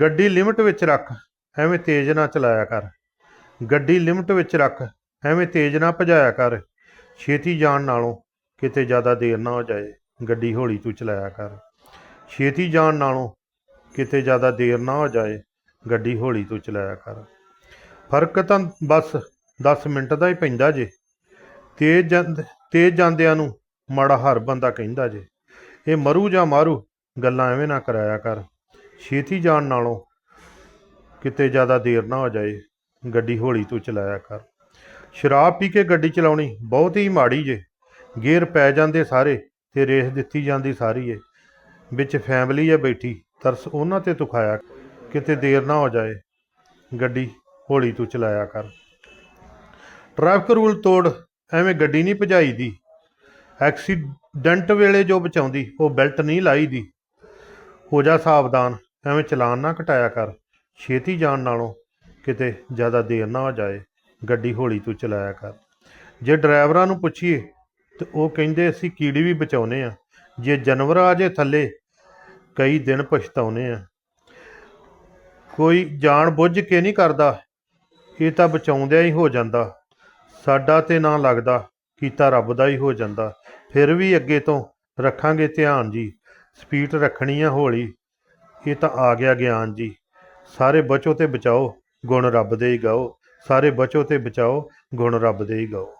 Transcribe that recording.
ਗੱਡੀ ਲਿਮਟ ਵਿੱਚ ਰੱਖ, ਐਵੇਂ ਤੇਜ਼ ਨਾ ਚਲਾਇਆ ਕਰ। ਗੱਡੀ ਲਿਮਟ ਵਿੱਚ ਰੱਖ, ਐਵੇਂ ਤੇਜ਼ ਨਾ ਭਜਾਇਆ ਕਰ। ਛੇਤੀ ਜਾਣ ਨਾਲੋਂ ਕਿਤੇ ਜ਼ਿਆਦਾ ਦੇਰ ਨਾ ਹੋ ਜਾਏ, ਗੱਡੀ ਹੌਲੀ ਤੂੰ ਚਲਾਇਆ ਕਰ। ਛੇਤੀ ਜਾਣ ਨਾਲੋਂ ਕਿਤੇ ਜ਼ਿਆਦਾ ਦੇਰ ਨਾ ਹੋ ਜਾਏ, ਗੱਡੀ ਹੌਲੀ ਤੂੰ ਚਲਾਇਆ ਕਰ। ਫ਼ਰਕ ਤਾਂ ਬਸ 10 ਮਿੰਟ ਦਾ ਹੀ ਪੈਂਦਾ ਜੇ। ਤੇਜ਼ ਜਾਂਦ ਤੇਜ਼ ਜਾਂਦਿਆਂ ਨੂੰ ਮਾੜਾ ਹਰ ਬੰਦਾ ਕਹਿੰਦਾ ਜੇ। ਇਹ ਮਰੂ ਜਾਂ ਮਾਰੂ, ਗੱਲਾਂ ਐਵੇਂ ਨਾ ਕਰਾਇਆ ਕਰ। ਛੇਤੀ ਜਾਣ ਨਾਲੋਂ ਕਿਤੇ ਜ਼ਿਆਦਾ ਦੇਰ ਨਾ ਹੋ ਜਾਏ, ਗੱਡੀ ਹੌਲੀ ਤੂੰ ਚਲਾਇਆ ਕਰ। ਸ਼ਰਾਬ ਪੀ ਕੇ ਗੱਡੀ ਚਲਾਉਣੀ ਬਹੁਤ ਹੀ ਮਾੜੀ ਜੇ। ਗੇਰ ਪੈ ਜਾਂਦੇ ਸਾਰੇ ਤੇ ਰੇਸ ਦਿੱਤੀ ਜਾਂਦੀ ਸਾਰੀ ਏ। ਵਿੱਚ ਫੈਮਿਲੀ ਆ ਬੈਠੀ, ਤਰਸ ਉਹਨਾਂ ਤੇ ਤੁਖਾਇਆ ਕਿਤੇ ਦੇਰ ਨਾ ਹੋ ਜਾਏ, ਗੱਡੀ ਹੌਲੀ ਤੂੰ ਚਲਾਇਆ ਕਰ। ਟ੍ਰੈਫਿਕ ਰੂਲ ਤੋੜ, ਐਵੇਂ ਗੱਡੀ ਨਹੀਂ ਭਜਾਈ ਦੀ ਐਕਸੀਡੈਂਟ ਵੇਲੇ ਜੋ ਬਚਾਉਂਦੀ, ਉਹ ਬੈਲਟ ਨਹੀਂ ਲਾਈ ਦੀ ਹੋ ਜਾ ਸਾਵਧਾਨ। ਐਵੇਂ ਚਲਾਨ ਨਾ ਘਟਾਇਆ ਕਰ। ਛੇਤੀ ਜਾਣ ਨਾਲੋਂ ਕਿਤੇ ਜ਼ਿਆਦਾ ਦੇਰ ਨਾ ਹੋ ਜਾਏ, ਗੱਡੀ ਹੌਲੀ ਤੂੰ ਚਲਾਇਆ ਕਰ। ਜੇ ਡਰਾਈਵਰਾਂ ਨੂੰ ਪੁੱਛੀਏ, ਤੇ ਉਹ ਕਹਿੰਦੇ ਅਸੀਂ ਕੀੜੀ ਵੀ ਬਚਾਉਨੇ ਆ ਜੇ ਜਾਨਵਰ ਆ ਜੇ ਥੱਲੇ, ਕਈ ਦਿਨ ਪਛਤਾਉਨੇ ਆ ਕੋਈ ਜਾਣ ਬੁੱਝ ਕੇ ਨਹੀਂ ਕਰਦਾ। ਇਹ ਤਾਂ ਬਚਾਉਂਦਿਆਂ ਹੀ ਹੋ ਜਾਂਦਾ। ਸਾਡਾ ਤੇ ਨਾ ਲੱਗਦਾ ਕੀਤਾ ਰੱਬ ਦਾ ਹੀ ਹੋ ਜਾਂਦਾ। ਫਿਰ ਵੀ ਅੱਗੇ ਤੋਂ ਰੱਖਾਂਗੇ ਧਿਆਨ ਜੀ। ਸਪੀਡ ਰੱਖਣੀ ਆ ਹੌਲੀ। ਇਹ ਤਾਂ ਆ ਗਿਆ ਗਿਆਨ ਜੀ। ਸਾਰੇ ਬਚੋ ਤੇ ਬਚਾਓ, ਗੁਣ ਰੱਬ ਦੇ ਹੀ ਗਾਓ। ਸਾਰੇ ਬਚੋ ਤੇ ਬਚਾਓ, ਗੁਣ ਰੱਬ ਦੇ ਹੀ ਗਾਓ।